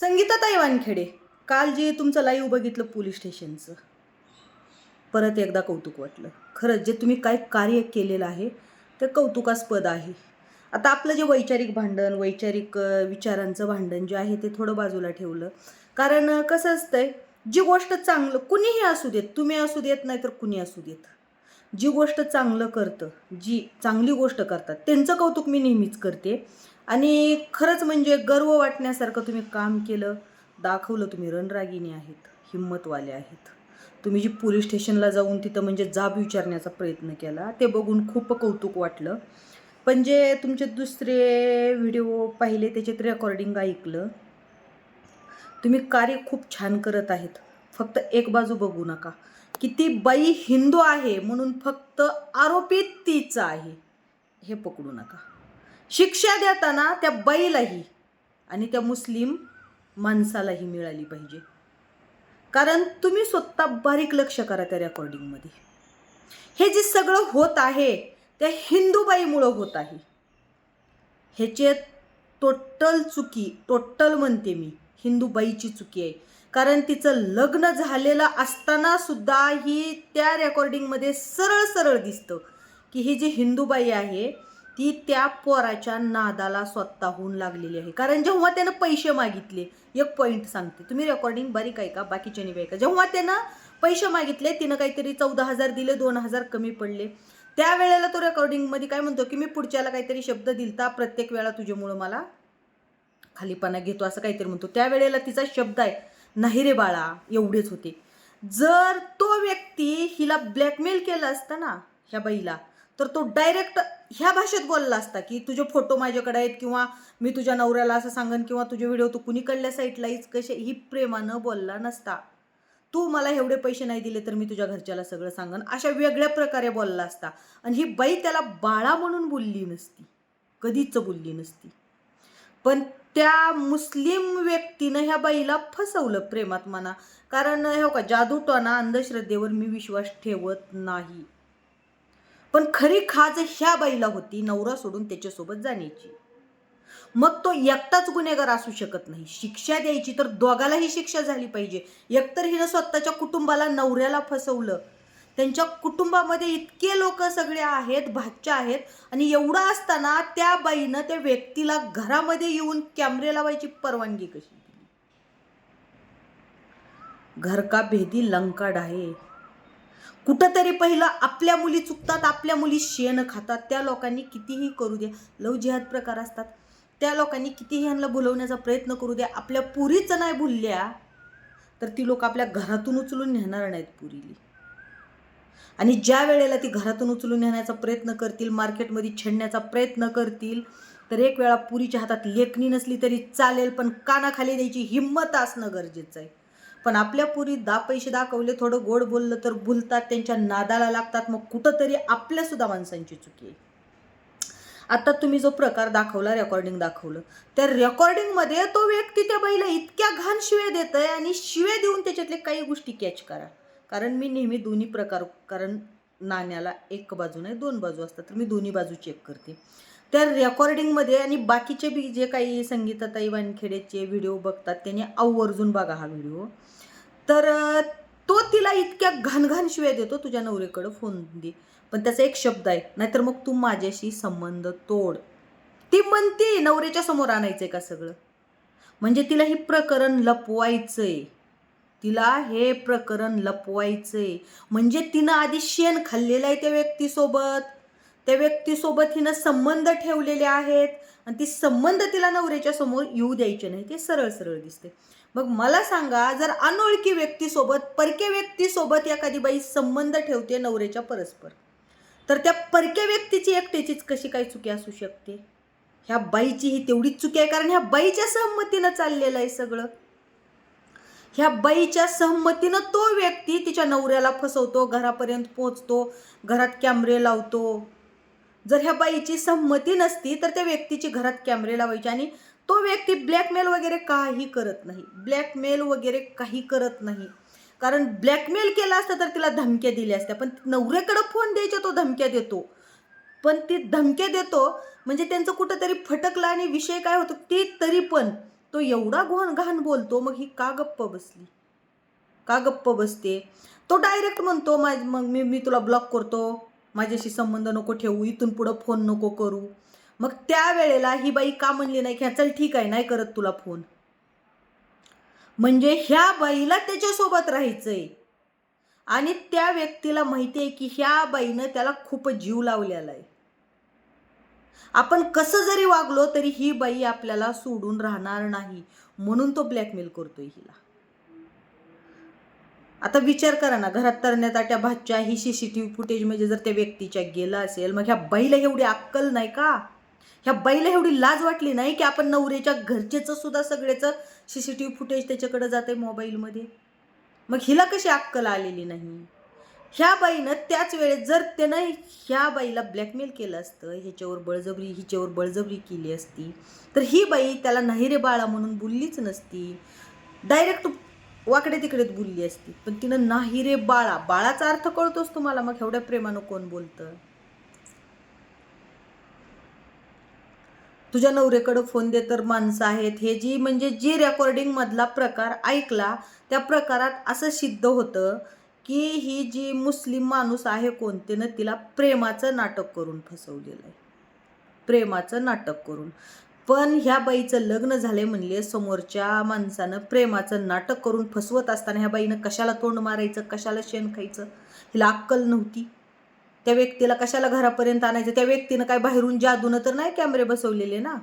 संगीताताई वानखेडे काल जे तुमचं लाईव्ह बघितलं पोलीस स्टेशनचं परत एकदा कौतुक वाटलं. खरंच जे तुम्ही काय कार्य केलेलं आहे ते कौतुकास्पद आहे. आता आपलं जे वैचारिक भांडण वैचारिक विचारांचं भांडण जे आहे ते थोडं बाजूला ठेवलं. कारण कसं असतंय जी गोष्ट चांगलं कुणीही असू देत तुम्ही असू देत नाही तर कुणी असू देत. जी गोष्ट चांगलं करतं जी चांगली गोष्ट करतात त्यांचं कौतुक मी नेहमीच करते. आणि खरंच म्हणजे गर्व वाटण्यासारखं तुम्ही काम केलं. दाखवलं तुम्ही रणरागिणी आहेत हिंमतवाले आहेत. तुम्ही जी पोलीस स्टेशनला जाऊन तिथं म्हणजे जाब विचारण्याचा प्रयत्न केला ते बघून खूप कौतुक वाटलं. पण जे तुमचे दुसरे व्हिडिओ पाहिले त्याच्यात रेकॉर्डिंग ऐकलं तुम्ही कार्य खूप छान करत आहेत. फक्त एक बाजू बघू नका. की ती बाई हिंदू आहे म्हणून फक्त आरोपी तीच आहे. हे पकडू नका. शिक्षा देताना त्या बाईलाही आणि त्या मुस्लिम माणसालाही मिळाली पाहिजे. कारण तुम्ही स्वतः बारीक लक्ष करा त्या रेकॉर्डिंगमध्ये हे जे सगळं होत आहे त्या हिंदूबाईमुळं होत आहे. ह्याचे टोटल चुकी टोटल म्हणते मी हिंदूबाईची चुकी आहे. कारण तिचं लग्न झालेलं असताना सुद्धा ही त्या रेकॉर्डिंगमध्ये सरळ सरळ दिसतं की ही जी हिंदूबाई आहे ती त्या पोराच्या नादाला स्वतःहून लागलेली आहे. कारण जेव्हा त्यानं पैसे मागितले एक पॉईंट सांगते. तुम्ही रेकॉर्डिंग बारीक आहे का बाकीच्या निवे का जेव्हा त्यानं पैसे मागितले तिनं काहीतरी चौदा हजार दिले दोन हजार कमी पडले. त्यावेळेला तो रेकॉर्डिंगमध्ये काय म्हणतो की मी पुढच्याला काहीतरी शब्द दिलता प्रत्येक वेळा तुझ्यामुळं मला खालीपणा घेतो असं काहीतरी म्हणतो. त्यावेळेला तिचा शब्द आहे नाही रे बाळा एवढेच होते. जर तो व्यक्ती हिला ब्लॅकमेल केला असता ना ह्या बाईला तर तो डायरेक्ट ह्या भाषेत बोलला असता की तुझे फोटो माझ्याकडे आहेत किंवा मी तुझ्या नवऱ्याला असं सांगन किंवा तुझे व्हिडिओ तू कुणीकडल्या साईटलाच कसे ही प्रेमानं बोलला नसता. तू मला एवढे पैसे नाही दिले तर मी तुझ्या घरच्याला सगळं सांगन. अशा वेगळ्या प्रकारे बोलला असता. आणि ही बाई त्याला बाळा म्हणून बोलली नसती. कधीच बोलली नसती. पण त्या मुस्लिम व्यक्तीनं ह्या बाईला फसवलं प्रेमात म्हणा कारण हो का जादूटोना अंधश्रद्धेवर मी विश्वास ठेवत नाही. पण खरी खाज ह्या बाईला होती नवरा सोडून त्याच्यासोबत जाण्याची. मग तो एकटाच गुन्हेगार असू शकत नाही. शिक्षा द्यायची तर दोघालाही शिक्षा झाली पाहिजे. एकतर हिनं स्वतःच्या कुटुंबाला नवऱ्याला फसवलं. त्यांच्या कुटुंबामध्ये इतके लोक सगळे आहेत भाच्या आहेत आणि एवढं असताना त्या बाईनं त्या व्यक्तीला घरामध्ये येऊन कॅमेरे लावायची परवानगी कशी दिली? घर का भेदी लंकाड आहे? कुठंतरी पहिलं आपल्या मुली चुकतात आपल्या मुली शेण खातात. त्या लोकांनी कितीही करू द्या लव जिहाद प्रकार असतात. त्या लोकांनी कितीही ह्यांना बोलवण्याचा प्रयत्न करू द्या आपल्या पुरीच नाही भुलल्या तर ती लोक आपल्या घरातून उचलून नेणार नाहीत पुरीली. आणि ज्या वेळेला ती घरातून उचलून नेण्याचा प्रयत्न करतील मार्केटमध्ये छेडण्याचा प्रयत्न करतील तर एक वेळा पुरीच्या हातात लेखणी नसली तरी चालेल पण कानाखाली द्यायची हिंमत असणं गरजेचं आहे. पण आपल्या पुरी दा पैसे दाखवले थोडं गोड बोललं तर भुलतात त्यांच्या नादाला लागतात. मग कुठंतरी आपल्यासुद्धा माणसांची चुकी आहे. आता तुम्ही जो प्रकार दाखवला रेकॉर्डिंग दाखवलं त्या रेकॉर्डिंगमध्ये तो व्यक्ती त्या बाईला इतक्या घाण शिव्या देत आहे आणि शिव्या देऊन त्याच्यातले काही गोष्टी कॅच करा. कारण मी नेहमी दोन्ही प्रकार कारण नाण्याला एक बाजू नाही दोन बाजू असतात तर मी दोन्ही बाजू चेक करते. त्या रेकॉर्डिंगमध्ये आणि बाकीचे बी जे काही संगीताताई वानखेडेचे व्हिडिओ बघतात त्यांनी आवर्जून बघा हा व्हिडिओ तर तो तिला इतक्या घाणघाण शिव्या देतो तुझ्या नवरीकडं फोन दे. पण त्याचा एक शब्द आहे नाहीतर मग तू माझ्याशी संबंध तोड. ती म्हणते नवऱ्याच्या समोर आणायचं आहे का सगळं? म्हणजे तिला हे प्रकरण लपवायचं आहे तिला हे प्रकरण लपवायचं आहे म्हणजे तिनं आधी शेण खाल्लेलं आहे त्या व्यक्तीसोबत. त्या व्यक्तीसोबत हिनं संबंध ठेवलेले आहेत आणि ती संबंध तिला नवऱ्याच्या समोर येऊ द्यायचे नाही. ते सरळ सरळ दिसते. मग मला सांगा जर अनोळखी व्यक्तीसोबत परक्या व्यक्तीसोबत एखादी बाई संबंध ठेवते नवऱ्याच्या परस्पर तर त्या परक्या व्यक्तीची एकट्याचीच कशी काय चुकी असू शकते? ह्या बाईची ही तेवढीच चुकी आहे कारण ह्या बाईच्या सहमतीनं चाललेलं आहे सगळं. ह्या बाईच्या सहमतीनं तो व्यक्ती तिच्या नवऱ्याला फसवतो घरापर्यंत पोहोचतो घरात कॅमेरे लावतो जर ह्या बाईची संमती नसती तर त्या व्यक्तीची घरात कॅमेरे लावायचे आणि तो व्यक्ती ब्लॅकमेल वगैरे काही करत नाही. ब्लॅकमेल वगैरे काही करत नाही. कारण ब्लॅकमेल केला असतं तर तिला धमक्या दिल्या असत्या. पण नवऱ्याकडं फोन द्यायच्या तो धमक्या देतो. पण ती धमक्या देतो म्हणजे त्यांचं कुठंतरी फटकला आणि विषय काय होतो ते तरी पण तो एवढा घोण घाण बोलतो मग ही का गप्प बसली? का गप्प बसते? तो डायरेक्ट म्हणतो माझ मग मी मी तुला ब्लॉक करतो. माझ्याशी संबंध नको ठेवू इथून पुढं फोन नको करू. मग त्या वेळेला ही बाई का म्हणली नाही की चल ठीक आहे नाही करत तुला फोन म्हणजे ह्या बाईला त्याच्यासोबत राहायचंय. आणि त्या व्यक्तीला माहिती आहे की ह्या बाईनं त्याला खूप जीव लावलेला आहे. आपण कसं जरी वागलो तरी ही बाई आपल्याला सोडून राहणार नाही. म्हणून तो ब्लॅकमेल करतोय हिला. आता विचार करा ना घरात तरण्याताट्या भाच्या ही C C T V footage म्हणजे जर त्या व्यक्तीच्या गेला असेल मग ह्या बाईला एवढी अक्कल नाही का? ह्या बाईला एवढी लाज वाटली नाही की आपण नवऱ्याच्या घरचेचं सुद्धा सगळेच C C T V footage त्याच्याकडे जाते मोबाईलमध्ये? मग हिला कशी अक्कल आलेली नाही? ह्या बाईनं त्याच वेळेत जर त्यानं ह्या बाईला ब्लॅकमेल केलं असतं ह्याच्यावर बळजबरी हिच्यावर बळजबरी केली असती तर ही बाई त्याला नाही रे बाळा म्हणून बोललीच नसती. डायरेक्ट वाकडे तिकडेच बोलली असती. पण तिनं नाही रे बाळा बाळाचा अर्थ कळतोच तुम्हाला. मग एवढ्या प्रेमानं कोण बोलतं? तुझ्या नवरेकडं फोन दे तर माणसं आहेत. हे जी म्हणजे जी रेकॉर्डिंग मधला प्रकार ऐकला त्या प्रकारात असं सिद्ध होतं की ही जी मुस्लिम माणूस आहे कोणतेनं तिला प्रेमाचं नाटक करून फसवलेलं आहे. प्रेमाचं नाटक करून. पण ह्या बाईचं लग्न झाले म्हणले समोरच्या माणसानं प्रेमाचं नाटक करून फसवत असताना ह्या बाईनं कशाला तोंड मारायचं कशाला शेण खायचं? हिला अक्कल नव्हती. त्या व्यक्तीला कशाला घरापर्यंत आणायचं? त्या व्यक्तीनं काय बाहेरून जादूनं तर नाही कॅमेरे बसवलेले ना?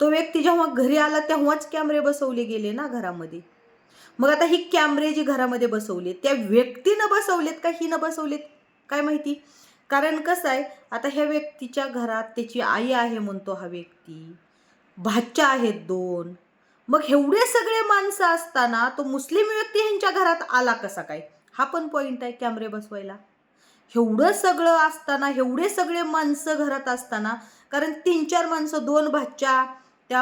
तो व्यक्ती जेव्हा घरी आला तेव्हाच कॅमेरे बसवले गेले ना घरामध्ये. मग आता ही कॅमेरे जी घरामध्ये बसवले त्या व्यक्तीनं बसवलेत का हिनं बसवलेत? काय माहिती? कारण कसं आहे आता ह्या व्यक्तीच्या घरात त्याची आई आहे म्हणतो हा व्यक्ती. भाच्या आहेत दोन. मग एवढे सगळे माणसं असताना तो मुस्लिम व्यक्ती ह्यांच्या घरात आला कसा काय? हा पण पॉईंट आहे कॅमेरे बसवायला. एवढं सगळं असताना एवढे सगळे माणसं घरात असताना कारण तीन चार माणसं दोन भाच्या त्या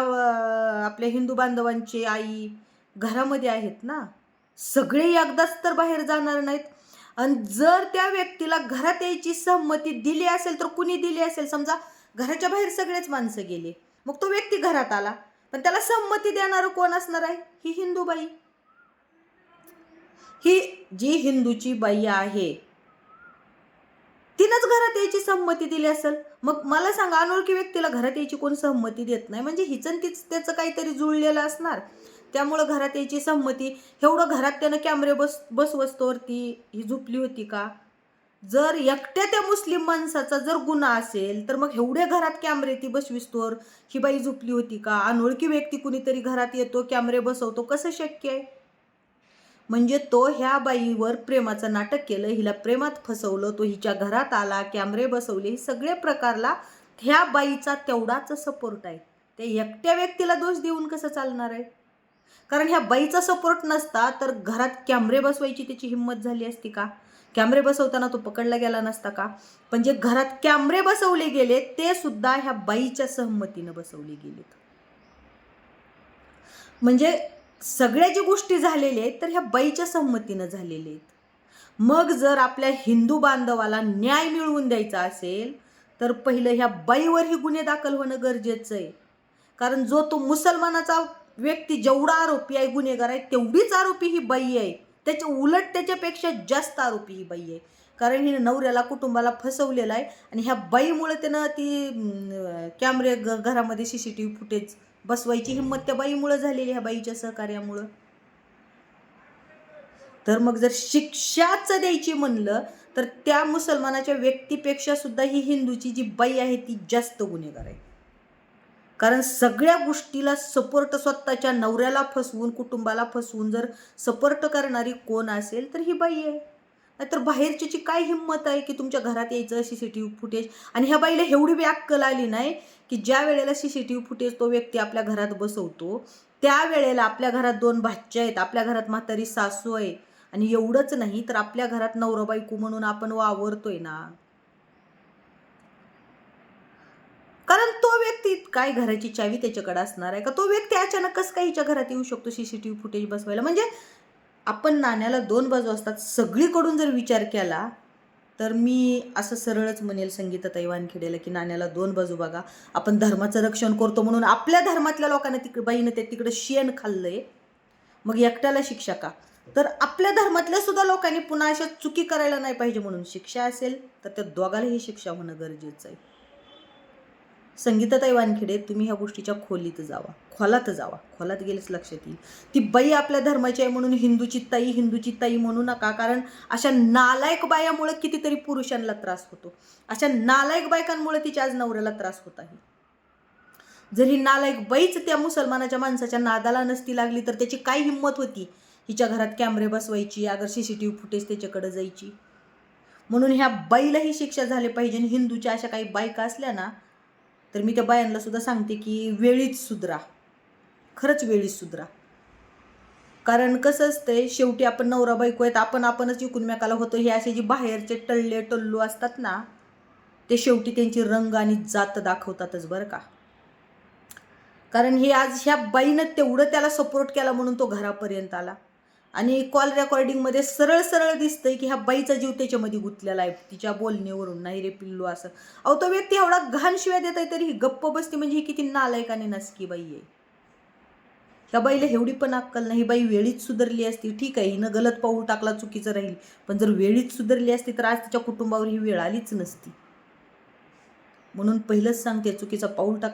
आपल्या हिंदू बांधवांची आई घरामध्ये आहेत ना? सगळे एकदाच तर बाहेर जाणार नाहीत. आणि जर त्या व्यक्तीला घरात यायची संमती दिली असेल तर कुणी दिली असेल? समजा घराच्या बाहेर सगळेच माणसं गेले. मग तो व्यक्ती घरात आला. पण त्याला संमती देणारं कोण असणार आहे? ही हिंदू बाई. ही जी हिंदूची बाई आहे तिनंच घरात यायची संमती दिली असेल. मग मला सांगा अनोळखी व्यक्तीला घरात यायची कोण संमती देत नाही? म्हणजे हिचं तीच त्याचं काहीतरी जुळलेलं असणार. त्यामुळं घरात यायची संमती. एवढं घरात त्यानं कॅमेरे बस बसवस्तोवरती ही झोपली होती का? जर एकट्या त्या मुस्लिम माणसाचा जर गुन्हा असेल तर मग एवढ्या घरात कॅमेरे ती बसविस्तोवर ही बाई झोपली होती का? अनोळखी व्यक्ती कुणीतरी घरात येतो कॅमेरे बसवतो कसं शक्य आहे? म्हणजे तो ह्या बाईवर प्रेमाचं नाटक केलं हिला प्रेमात फसवलं तो हिच्या घरात आला कॅमेरे बसवले हे सगळे प्रकारला ह्या बाईचा तेवढाच सपोर्ट आहे. त्या एकट्या व्यक्तीला दोष देऊन कसं चालणार आहे? कारण ह्या बाईचा सपोर्ट नसता तर घरात कॅमेरे बसवायची त्याची हिंमत झाली असती का? कॅमेरे बसवताना तो पकडला गेला नसता का? पण जे घरात कॅमेरे बसवले गेले ते सुद्धा ह्या बाईच्या सहमतीनं बसवले गेलेत. म्हणजे सगळ्या ज्या गोष्टी झालेल्या आहेत तर ह्या बाईच्या सहमतीनं झालेल्या आहेत. मग जर आपल्या हिंदू बांधवाला न्याय मिळवून द्यायचा असेल तर पहिलं ह्या बाईवरही गुन्हे दाखल होणं गरजेचं आहे. कारण जो तो मुसलमानाचा व्यक्ती जेवढा आरोपी आहे गुन्हेगार आहे तेवढीच आरोपी ही बाई आहे. त्याच्या उलट त्याच्यापेक्षा जास्त आरोपी ही बाई आहे. कारण हिने नवऱ्याला कुटुंबाला फसवलेलं आहे आणि ह्या बाईमुळे त्यानं ती कॅमेरे ग घरामध्ये C C T V footage बसवायची हिंमत त्या बाईमुळं झालेली ह्या बाईच्या सहकार्यामुळं. तर मग जर शिक्षाच द्यायची म्हणलं तर त्या मुसलमानाच्या व्यक्तीपेक्षा सुद्धा ही हिंदूची जी बाई आहे ती जास्त गुन्हेगार आहे. कारण सगळ्या गोष्टीला सपोर्ट स्वतःच्या नवऱ्याला फसवून कुटुंबाला फसवून जर सपोर्ट करणारी कोण असेल तर ही बाई आहे. नाहीतर बाहेरच्याची काय हिंमत आहे की तुमच्या घरात यायचं C C T V footage आणि ह्या बाईला एवढी बी अक्कल आली नाही की ज्या वेळेला C C T V footage तो व्यक्ती आपल्या घरात बसवतो त्यावेळेला आपल्या घरात दोन भाच्या आहेत आपल्या घरात म्हातारी सासू आहे. आणि एवढंच नाही तर आपल्या घरात नवरा बायको म्हणून आपण वावरतोय ना कारण तो व्यक्ती काय घराची चावी त्याच्याकडे असणार आहे का? तो व्यक्ती अचानक कसं काय हिच्या घरात येऊ शकतो C C T V footage बसवायला? म्हणजे आपण नाण्याला दोन बाजू असतात. सगळीकडून जर विचार केला तर मी असं सरळच म्हणेल संगीताताई वानखेडेला की नाण्याला दोन बाजू बघा. आपण धर्माचं रक्षण करतो म्हणून आपल्या धर्मातल्या लोकांना तिकडे बाईनं ते तिकडं शेण खाल्लंय. मग एकट्याला शिक्षा का? तर आपल्या धर्मातल्या सुद्धा लोकांनी पुन्हा अशा चुकी करायला नाही पाहिजे म्हणून शिक्षा असेल तर त्या दोघालाही शिक्षा होणं गरजेचं आहे. संगीताताई वानखेडे तुम्ही ह्या गोष्टीच्या खोलीत जावा खोलात जावा खोलात गेलेच लक्षात येईल ती बाई आपल्या धर्माची आहे म्हणून हिंदूची ताई हिंदूची ताई म्हणू नका कारण अशा नालायक बायामुळे कितीतरी पुरुषांना त्रास होतो. अशा नालायक बायकांमुळे तिच्या आज नवऱ्याला त्रास होत आहे. जर ही नालायक बाईच त्या मुसलमानाच्या माणसाच्या नादाला नसती लागली तर त्याची काय हिंमत होती? हिच्या घरात कॅमेरे बसवायची अगर C C T V footage त्याच्याकडे जायची. म्हणून ह्या बाईलाही शिक्षा झाली पाहिजे आणि हिंदूच्या अशा काही बायका असल्या ना तर मी त्या बायांना सुद्धा सांगते की वेळीच सुधरा. खरंच वेळीच सुधरा. कारण कसं असतंय शेवटी आपण नवरा बायको आहेत आपण आपणच एकूणमेकाला होतो. हे असे जे बाहेरचे टल्ले टल्लू असतात ना ते शेवटी त्यांची रंग आणि जात दाखवतातच बरं का. कारण हे आज ह्या बाईनं तेवढं त्याला सपोर्ट केला म्हणून तो घरापर्यंत आला. आणि कॉल रेकॉर्डिंगमध्ये सरळ सरळ दिसतंय की ह्या बाईचा जीव त्याच्यामध्ये गुंतलेला आहे. तिच्या बोलण्यावरून नाही रे पिल्लू असं. अहो तो व्यक्ती एवढा घाण शिवाय देत आहे तरी ही गप्प बसते म्हणजे ही किती नालायक आणि नसकी बाई आहे. त्या बाईला एवढी पण अक्कल नाही. बाई वेळीच सुधारली असती. ठीक आहे हिनं गलत पाऊल टाकला चुकीचं राहील. पण जर वेळीच सुधारली असती तर आज तिच्या कुटुंबावर ही वेळ आलीच नसती. म्हणून पहिलंच सांगते चुकीचा पाऊल टाक